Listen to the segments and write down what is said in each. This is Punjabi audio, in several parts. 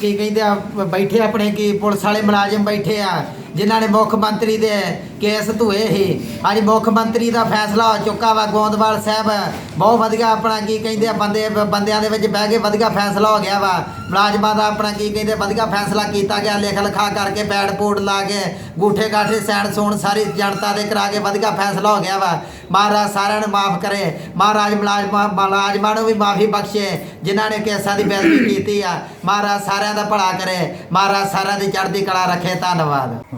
ਕੀ ਕਹਿੰਦੇ ਆ ਬੈਠੇ ਆਪਣੇ ਕੀ ਪੁਲਿਸ ਵਾਲੇ ਮੁਲਾਜ਼ਮ ਬੈਠੇ ਆ। ਜਿਨ੍ਹਾਂ ਨੇ ਮੁੱਖ ਮੰਤਰੀ ਦੇ ਕੇਸ ਧੋਏ ਸੀ। ਅੱਜ ਮੁੱਖ ਮੰਤਰੀ ਦਾ ਫੈਸਲਾ ਹੋ ਚੁੱਕਾ ਵਾ, ਗੋਂਦਵਾਲ ਸਾਹਿਬ। ਬਹੁਤ ਵਧੀਆ ਆਪਣਾ ਕੀ ਕਹਿੰਦੇ ਆ, ਬੰਦੇ, ਬੰਦਿਆਂ ਦੇ ਵਿੱਚ ਬਹਿ ਕੇ ਵਧੀਆ ਫੈਸਲਾ ਹੋ ਗਿਆ ਵਾ। ਮੁਲਾਜ਼ਮਾਂ ਦਾ ਆਪਣਾ ਕੀ ਕਹਿੰਦੇ ਵਧੀਆ ਫੈਸਲਾ ਕੀਤਾ ਗਿਆ। ਲਿਖ ਲਿਖਾ ਕਰਕੇ ਪੈਡ ਬੋਰਡ ਲਾ ਕੇ ਗੂਠੇ ਗਾਠੇ, ਸੈਣ ਸੂਣ ਸਾਰੀ ਜਨਤਾ ਦੇ ਕਰਾ ਕੇ ਵਧੀਆ ਫੈਸਲਾ ਹੋ ਗਿਆ ਵਾ। ਮਹਾਰਾਜ ਸਾਰਿਆਂ ਨੂੰ ਮਾਫ ਕਰੇ। ਮਹਾਰਾਜ ਮੁਲਾਜ਼ਮਾਂ ਮੁਲਾਜ਼ਮਾਂ ਨੂੰ ਵੀ ਮਾਫੀ ਬਖਸ਼ੇ, ਜਿਨ੍ਹਾਂ ਨੇ ਕੇਸਾਂ ਦੀ ਬੇਇੱਜ਼ਤੀ ਕੀਤੀ ਆ। ਮਹਾਰਾਜ ਸਾਰਿਆਂ ਦਾ ਭਲਾ ਕਰੇ। ਮਹਾਰਾਜ ਸਾਰਿਆਂ ਦੀ ਚੜ੍ਹਦੀ ਕਲਾ ਰੱਖੇ। ਧੰਨਵਾਦ।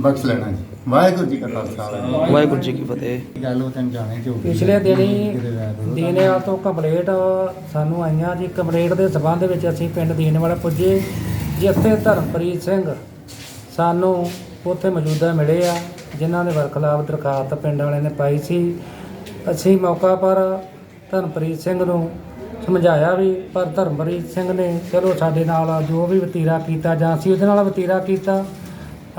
ਬਖਸ਼ ਲੈਣਾ ਜੀ। ਵਾਹਿਗੁਰੂ ਜੀ ਕਾ ਖਾਲਸਾ ਵਾਹਿਗੁਰੂ ਜੀ ਕੀ ਫਤਿਹ। ਗੱਲ ਉਹ ਤੈਨੂੰ ਜਾਣੇ ਜੋ ਪਿਛਲੇ ਦਿਨੀ ਦੀਨੇਵਾਲ ਤੋਂ ਕੰਪਲੇਂਟ ਸਾਨੂੰ ਆਈਆਂ ਜੀ। ਕੰਪਲੇਂਟ ਦੇ ਸਬੰਧ ਵਿੱਚ ਅਸੀਂ ਪਿੰਡ ਦੀਨੇਵਾਲ ਪੁੱਜੇ। ਜਿੱਥੇ ਧਰਮਪ੍ਰੀਤ ਸਿੰਘ ਸਾਨੂੰ ਉੱਥੇ ਮੌਜੂਦਾ ਮਿਲੇ ਆ ਜਿਨ੍ਹਾਂ ਦੇ ਵਰਖਲਾਫ ਦਰਖਾਸਤ ਪਿੰਡ ਵਾਲਿਆਂ ਨੇ ਪਾਈ ਸੀ। ਅਸੀਂ ਮੌਕਾ ਪਰ ਧਰਮਪ੍ਰੀਤ ਸਿੰਘ ਨੂੰ ਸਮਝਾਇਆ ਵੀ ਪਰ ਧਰਮਪ੍ਰੀਤ ਸਿੰਘ ਨੇ ਚਲੋ ਸਾਡੇ ਨਾਲ ਜੋ ਵੀ ਵਤੀਰਾ ਕੀਤਾ ਜਾਂ ਅਸੀਂ ਉਹਦੇ ਨਾਲ ਵਤੀਰਾ ਕੀਤਾ